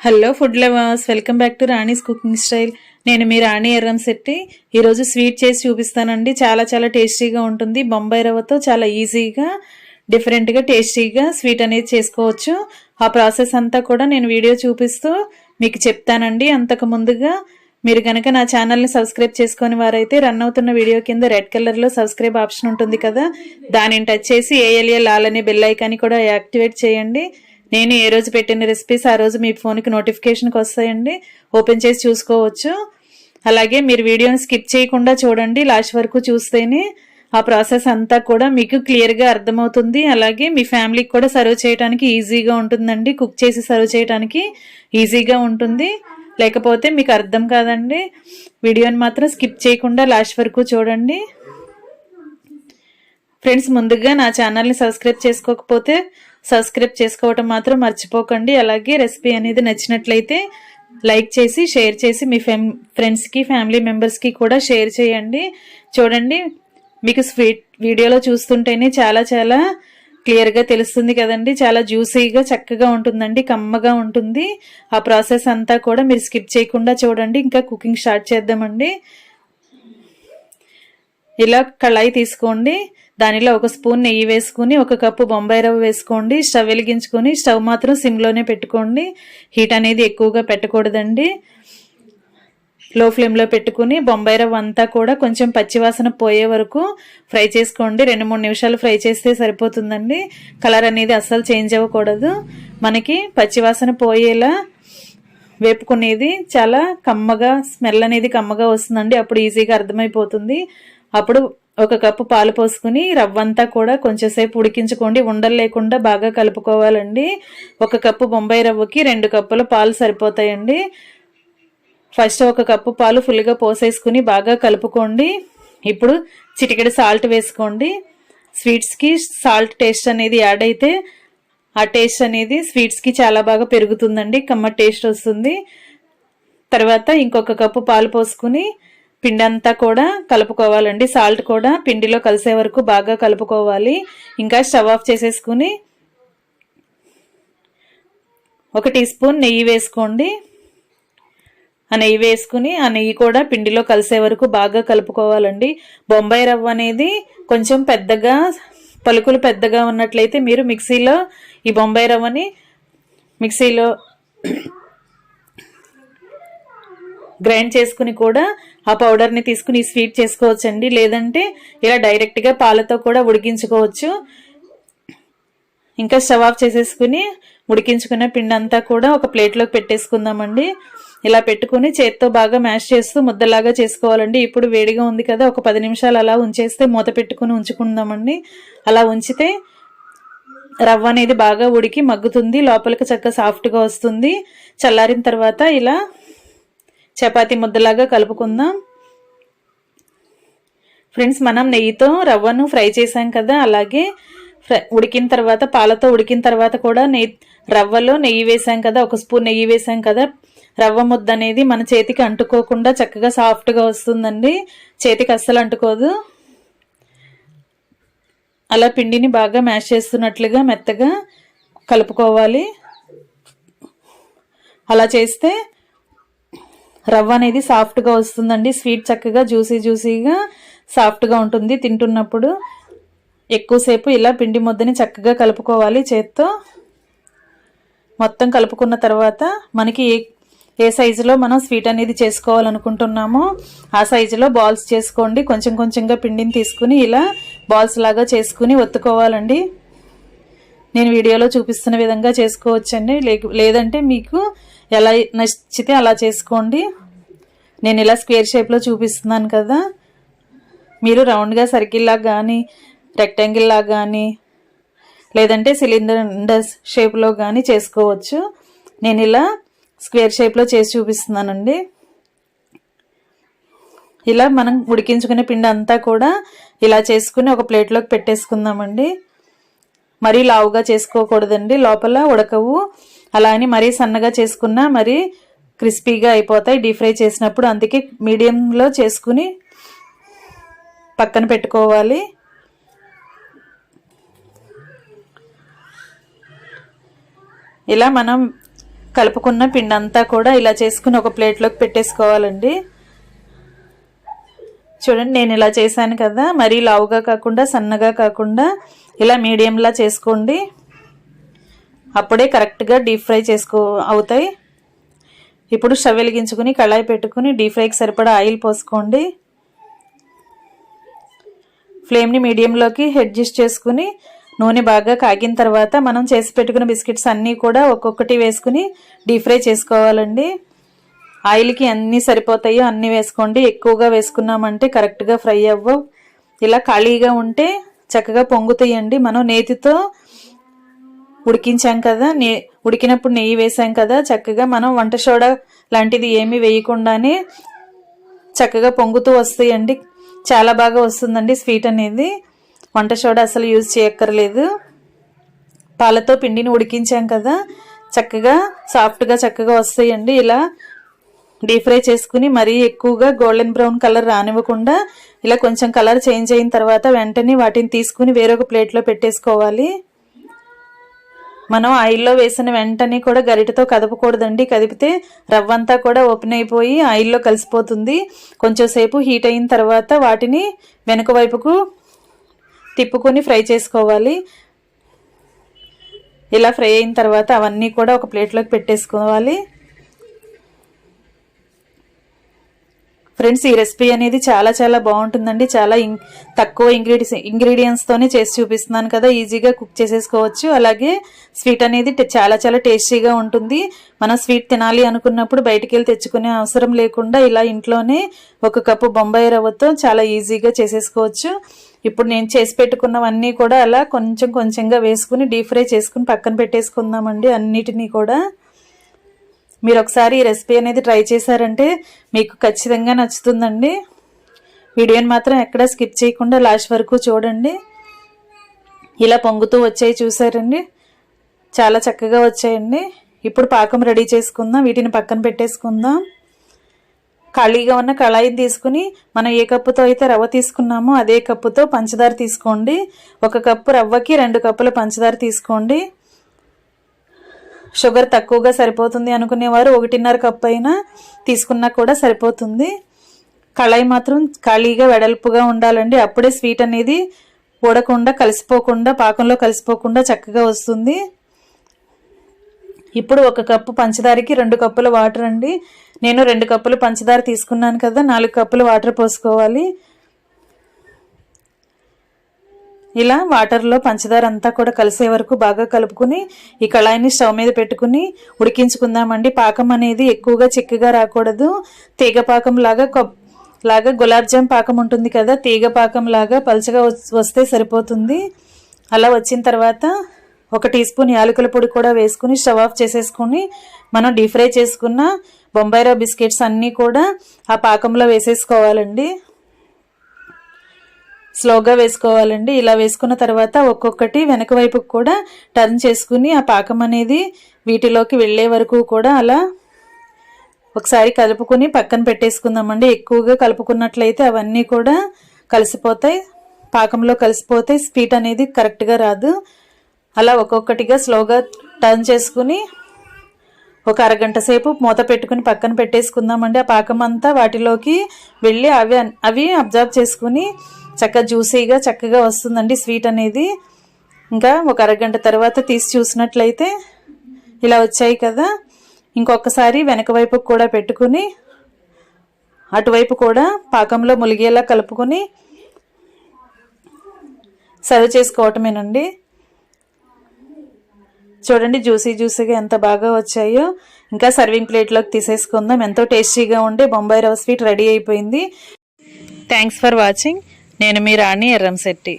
Hello food lovers welcome back to Rani's cooking style నేను మీ రాణి ఎర్రం శెట్టి. ఈరోజు స్వీట్ చేసి చూపిస్తానండి. చాలా చాలా టేస్టీగా ఉంటుంది. బొంబాయి రవ్వతో చాలా ఈజీగా డిఫరెంట్గా టేస్టీగా స్వీట్ అనేది చేసుకోవచ్చు. ఆ ప్రాసెస్ అంతా కూడా నేను వీడియో చూపిస్తూ మీకు చెప్తానండి. అంతకు ముందుగా మీరు కనుక నా ఛానల్ని సబ్స్క్రైబ్ చేసుకుని వారైతే రన్ అవుతున్న వీడియో కింద రెడ్ కలర్లో సబ్స్క్రైబ్ ఆప్షన్ ఉంటుంది కదా దానిని టచ్ చేసి ఏఎల్ఏ లాల్ అనే బెల్ ఐకాన్ని కూడా యాక్టివేట్ చేయండి. నేను ఏ రోజు పెట్టిన రెసిపీస్ ఆ రోజు మీ ఫోన్కి నోటిఫికేషన్కి వస్తాయండి. ఓపెన్ చేసి చూసుకోవచ్చు. అలాగే మీరు వీడియోని స్కిప్ చేయకుండా చూడండి. లాస్ట్ వరకు చూస్తేనే ఆ ప్రాసెస్ అంతా కూడా మీకు క్లియర్గా అర్థమవుతుంది. అలాగే మీ ఫ్యామిలీకి కూడా సర్వ్ చేయడానికి ఈజీగా ఉంటుందండి. కుక్ చేసి సర్వ్ చేయడానికి ఈజీగా ఉంటుంది. లేకపోతే మీకు అర్థం కాదండి. వీడియోని మాత్రం స్కిప్ చేయకుండా లాస్ట్ వరకు చూడండి. ఫ్రెండ్స్ ముందుగా నా ఛానల్ని సబ్స్క్రైబ్ చేసుకోకపోతే సబ్స్క్రైబ్ చేసుకోవటం మాత్రం మర్చిపోకండి. అలాగే రెసిపీ అనేది నచ్చినట్లయితే లైక్ చేసి షేర్ చేసి మీ ఫెమ్ ఫ్రెండ్స్కి ఫ్యామిలీ మెంబర్స్కి కూడా షేర్ చేయండి. చూడండి మీకు స్వీట్ వీడియోలో చూస్తుంటేనే చాలా చాలా క్లియర్గా తెలుస్తుంది కదండి. చాలా జ్యూసీగా చక్కగా ఉంటుందండి కమ్మగా ఉంటుంది. ఆ ప్రాసెస్ అంతా కూడా మీరు స్కిప్ చేయకుండా చూడండి. ఇంకా కుకింగ్ స్టార్ట్ చేద్దామండి. ఇలా కళాయి తీసుకోండి. దానిలో ఒక స్పూన్ నెయ్యి వేసుకుని ఒక కప్పు బొంబాయి రవ్వ వేసుకోండి. స్టవ్ వెలిగించుకొని స్టవ్ మాత్రం సిమ్లోనే పెట్టుకోండి. హీట్ అనేది ఎక్కువగా పెట్టకూడదండి. లో ఫ్లేమ్లో పెట్టుకుని బొంబాయి రవ్వ అంతా కూడా కొంచెం పచ్చివాసన పోయే వరకు ఫ్రై చేసుకోండి. రెండు మూడు నిమిషాలు ఫ్రై చేస్తే సరిపోతుందండి. కలర్ అనేది అస్సలు చేంజ్ అవ్వకూడదు. మనకి పచ్చివాసన పోయేలా వేపుకునేది చాలా కమ్మగా స్మెల్ అనేది కమ్మగా వస్తుందండి. అప్పుడు ఈజీగా అర్థమైపోతుంది. అప్పుడు ఒక కప్పు పాలు పోసుకుని రవ్వంతా కూడా కొంచెంసేపు ఉడికించుకోండి. ఉండలు లేకుండా బాగా కలుపుకోవాలండి. ఒక కప్పు బొంబాయి రవ్వకి రెండు కప్పుల పాలు సరిపోతాయండి. ఫస్ట్ ఒక కప్పు పాలు ఫుల్గా పోసేసుకుని బాగా కలుపుకోండి. ఇప్పుడు చిటికెడు సాల్ట్ వేసుకోండి. స్వీట్స్కి సాల్ట్ టేస్ట్ అనేది యాడ్ అయితే ఆ టేస్ట్ అనేది స్వీట్స్కి చాలా బాగా పెరుగుతుందండి. కమ్మ టేస్ట్ వస్తుంది. తర్వాత ఇంకొక కప్పు పాలు పోసుకుని పిండి అంతా కూడా కలుపుకోవాలండి. సాల్ట్ కూడా పిండిలో కలిసే వరకు బాగా కలుపుకోవాలి. ఇంకా స్టవ్ ఆఫ్ చేసేసుకుని ఒక టీ స్పూన్ నెయ్యి వేసుకోండి. ఆ నెయ్యి వేసుకుని ఆ నెయ్యి కూడా పిండిలో కలిసే వరకు బాగా కలుపుకోవాలండి. బొంబాయి రవ్వ అనేది కొంచెం పెద్దగా పలుకులు పెద్దగా ఉన్నట్లయితే మీరు మిక్సీలో ఈ బొంబాయి రవ్వని మిక్సీలో గ్రైండ్ చేసుకుని కూడా ఆ పౌడర్ని తీసుకుని స్వీట్ చేసుకోవచ్చండి. లేదంటే ఇలా డైరెక్ట్గా పాలతో కూడా ఉడికించుకోవచ్చు. ఇంకా స్టవ్ ఆఫ్ చేసేసుకుని ఉడికించుకున్న పిండి అంతా కూడా ఒక ప్లేట్లోకి పెట్టేసుకుందామండి. ఇలా పెట్టుకుని చేత్తో బాగా మ్యాష్ చేస్తూ ముద్దలాగా చేసుకోవాలండి. ఇప్పుడు వేడిగా ఉంది కదా ఒక పది నిమిషాలు అలా ఉంచేస్తే మూత పెట్టుకుని ఉంచుకుందామండి. అలా ఉంచితే రవ్వ అనేది బాగా ఉడికి మగ్గుతుంది లోపలికి చక్కగా సాఫ్ట్గా వస్తుంది. చల్లారిన తర్వాత ఇలా చపాతి ముద్దలాగా కలుపుకుందాం. ఫ్రెండ్స్ మనం నెయ్యితో రవ్వను ఫ్రై చేసాం కదా అలాగే ఉడికిన తర్వాత పాలతో ఉడికిన తర్వాత కూడా నెయ్యి రవ్వలో నెయ్యి వేసాం కదా ఒక స్పూన్ నెయ్యి వేసాం కదా రవ్వ ముద్ద అనేది మన చేతికి అంటుకోకుండా చక్కగా సాఫ్ట్గా వస్తుందండి. చేతికి అస్సలు అంటుకోదు. అలా పిండిని బాగా మ్యాష్ చేస్తున్నట్లుగా మెత్తగా కలుపుకోవాలి. అలా చేస్తే రవ్వ అనేది సాఫ్ట్గా వస్తుందండి. స్వీట్ చక్కగా జ్యూసీ జ్యూసీగా సాఫ్ట్గా ఉంటుంది. తింటున్నప్పుడు ఎక్కువసేపు ఇలా పిండి ముద్దని చక్కగా కలుపుకోవాలి చేత్తో. మొత్తం కలుపుకున్న తర్వాత మనకి ఏ ఏ సైజులో మనం స్వీట్ అనేది చేసుకోవాలనుకుంటున్నామో ఆ సైజులో బాల్స్ చేసుకోండి. కొంచెం కొంచెంగా పిండిని తీసుకుని ఇలా బాల్స్ లాగా చేసుకుని ఒత్తుకోవాలండి. నేను వీడియోలో చూపిస్తున్న విధంగా చేసుకోవచ్చండి. లేదంటే మీకు ఎలా నచ్చితే అలా చేసుకోండి. నేను ఇలా స్క్వేర్ షేప్లో చూపిస్తున్నాను కదా. మీరు రౌండ్గా సర్కిల్ లాగా కానీ రెక్టాంగిల్ లాగా కానీ లేదంటే సిలిండర్ షేప్లో కానీ చేసుకోవచ్చు. నేను ఇలా స్క్వేర్ షేప్లో చేసి చూపిస్తున్నానండి. ఇలా మనం ఉడికించుకునే పిండి అంతా కూడా ఇలా చేసుకుని ఒక ప్లేట్లోకి పెట్టేసుకుందామండి. మరీ లావుగా చేసుకోకూడదండి. లోపల ఉడకవు. అలా అని మరీ సన్నగా చేసుకున్నా మరీ క్రిస్పీగా అయిపోతాయి. డీప్ ఫ్రై చేసినప్పుడు అందుకే మీడియంలో చేసుకుని పక్కన పెట్టుకోవాలి. ఇలా మనం కలుపుకున్న పిండి అంతా కూడా ఇలా చేసుకుని ఒక ప్లేట్లోకి పెట్టేసుకోవాలండి. చూడండి నేను ఇలా చేశాను కదా మరీ లావుగా కాకుండా సన్నగా కాకుండా ఇలా మీడియంలా చేసుకోండి. అప్పుడే కరెక్ట్గా డీప్ ఫ్రై చేసుకో అవుతాయి. ఇప్పుడు స్టవ్ వెలిగించుకుని కళాయి పెట్టుకుని డీప్ ఫ్రైకి సరిపడా ఆయిల్ పోసుకోండి. ఫ్లేమ్ని మీడియంలోకి అడ్జస్ట్ చేసుకుని నూనె బాగా కాగిన తర్వాత మనం చేసి పెట్టుకున్న బిస్కెట్స్ అన్నీ కూడా ఒక్కొక్కటి వేసుకుని డీప్ ఫ్రై చేసుకోవాలండి. ఆయిల్కి అన్నీ సరిపోతాయో అన్నీ వేసుకోండి. ఎక్కువగా వేసుకున్నామంటే కరెక్ట్గా ఫ్రై అవ్వవు. ఇలా ఖాళీగా ఉంటే చక్కగా పొంగుతాయండి. మనం నేతితో ఉడికించాం కదా నే ఉడికినప్పుడు నెయ్యి వేసాం కదా చక్కగా మనం వంట సోడా లాంటిది ఏమీ వేయకుండానే చక్కగా పొంగుతూ వస్తాయండి. చాలా బాగా వస్తుందండి స్వీట్ అనేది. వంట సోడా అసలు యూజ్ చేయక్కర్లేదు. పాలతో పిండిని ఉడికించాం కదా చక్కగా సాఫ్ట్గా చక్కగా వస్తాయండి. ఇలా డీప్ ఫ్రై చేసుకుని మరీ ఎక్కువగా గోల్డెన్ బ్రౌన్ కలర్ రానివ్వకుండా ఇలా కొంచెం కలర్ చేంజ్ అయిన తర్వాత వెంటనే వాటిని తీసుకుని వేరొక ప్లేట్లో పెట్టేసుకోవాలి. మనం ఆయిల్లో వేసిన వెంటనే కూడా గరిటతో కదపకూడదండి. కదిపితే రవ్వంతా కూడా ఓపెన్ అయిపోయి ఆయిల్లో కలిసిపోతుంది. కొంచెం సేపు హీట్ అయిన తర్వాత వాటిని వెనుక వైపుకు తిప్పుకొని ఫ్రై చేసుకోవాలి. ఇలా ఫ్రై అయిన తర్వాత అవన్నీ కూడా ఒక ప్లేట్లోకి పెట్టేసుకోవాలి. ఫ్రెండ్స్ ఈ రెసిపీ అనేది చాలా చాలా బాగుంటుందండి. చాలా తక్కువ ఇంగ్రీడియన్స్ ఇంగ్రీడియంట్స్తోనే చేసి చూపిస్తున్నాను కదా. ఈజీగా కుక్ చేసేసుకోవచ్చు. అలాగే స్వీట్ అనేది చాలా చాలా టేస్టీగా ఉంటుంది. మనం స్వీట్ తినాలి అనుకున్నప్పుడు బయటికి వెళ్ళి తెచ్చుకునే అవసరం లేకుండా ఇలా ఇంట్లోనే ఒక కప్పు బొంబాయి రవ్వతో చాలా ఈజీగా చేసేసుకోవచ్చు. ఇప్పుడు నేను చేసి పెట్టుకున్నవన్నీ కూడా అలా కొంచెం కొంచెంగా వేసుకుని డీప్ ఫ్రై చేసుకుని పక్కన పెట్టేసుకుందామండి అన్నిటినీ కూడా. మీరు ఒకసారి ఈ రెసిపీ అనేది ట్రై చేశారంటే మీకు ఖచ్చితంగా నచ్చుతుందండి. వీడియోని మాత్రం ఎక్కడ స్కిప్ చేయకుండా లాస్ట్ వరకు చూడండి. ఇలా పొంగుతూ వచ్చాయి చూసారండి. చాలా చక్కగా వచ్చాయండి. ఇప్పుడు పాకం రెడీ చేసుకుందాం. వీటిని పక్కన పెట్టేసుకుందాం. ఖాళీగా ఉన్న కళాయిని తీసుకుని మనం ఏ కప్పుతో అయితే రవ్వ తీసుకున్నామో అదే కప్పుతో పంచదార తీసుకోండి. ఒక కప్పు రవ్వకి రెండు కప్పుల పంచదార తీసుకోండి. షుగర్ తక్కువగా సరిపోతుంది అనుకునేవారు ఒకటిన్నర కప్ అయినా తీసుకున్నా కూడా సరిపోతుంది. కళాయి మాత్రం ఖాళీగా వెడల్పుగా ఉండాలండి. అప్పుడే స్వీట్ అనేది ఊడకుండా కలిసిపోకుండా పాకంలో కలిసిపోకుండా చక్కగా వస్తుంది. ఇప్పుడు ఒక కప్పు పంచదారకి రెండు కప్పుల వాటర్ అండి. నేను రెండు కప్పులు పంచదార తీసుకున్నాను కదా నాలుగు కప్పులు వాటర్ పోసుకోవాలి. ఇలా వాటర్లో పంచదార అంతా కూడా కలిసే వరకు బాగా కలుపుకుని ఈ కళాయిని స్టవ్ మీద పెట్టుకుని ఉడికించుకుందామండి. పాకం అనేది ఎక్కువగా చిక్కగా రాకూడదు. తీగ పాకం లాగా లాగా గులాబ్ జామ్ పాకం ఉంటుంది కదా తీగ పాకం లాగా పలుచగా వస్తే సరిపోతుంది. అలా వచ్చిన తర్వాత ఒక టీ స్పూన్ యాలకుల పొడి కూడా వేసుకుని స్టవ్ ఆఫ్ చేసేసుకుని మనం డీప్ ఫ్రై చేసుకున్న బొంబాయిరా బిస్కెట్స్ అన్నీ కూడా ఆ పాకంలో వేసేసుకోవాలండి. స్లోగా వేసుకోవాలండి. ఇలా వేసుకున్న తర్వాత ఒక్కొక్కటి వెనక వైపుకు కూడా టర్న్ చేసుకుని ఆ పాకం అనేది వీటిలోకి వెళ్ళే వరకు కూడా అలా ఒకసారి కలుపుకొని పక్కన పెట్టేసుకుందామండి. ఎక్కువగా కలుపుకున్నట్లయితే అవన్నీ కూడా కలిసిపోతాయి. పాకంలో కలిసిపోతే స్వీట్ అనేది కరెక్ట్గా రాదు. అలా ఒక్కొక్కటిగా స్లోగా టర్న్ చేసుకుని ఒక అరగంట సేపు మూత పెట్టుకుని పక్కన పెట్టేసుకుందామండి. ఆ పాకం అంతా వాటిలోకి వెళ్ళి అవి అవి అబ్జర్వ్ చేసుకుని చక్కగా జ్యూసీగా చక్కగా వస్తుందండి. స్వీట్ అనేది ఇంకా ఒక అరగంట తర్వాత తీసి చూసినట్లయితే ఇలా వచ్చాయి కదా. ఇంకొకసారి వెనక వైపు కూడా పెట్టుకుని అటువైపు కూడా పాకంలో ములిగేలా కలుపుకొని సర్వ్ చేసుకోవటమేనండి. చూడండి జ్యూసీ జ్యూసీగా ఎంత బాగా వచ్చాయో. ఇంకా సర్వింగ్ ప్లేట్లోకి తీసేసుకుందాం. ఎంతో టేస్టీగా ఉండే బొంబాయి రవ్వ స్వీట్ రెడీ అయిపోయింది. Thanks for watching. నేను మీ రాణి ఎర్రంశెట్టి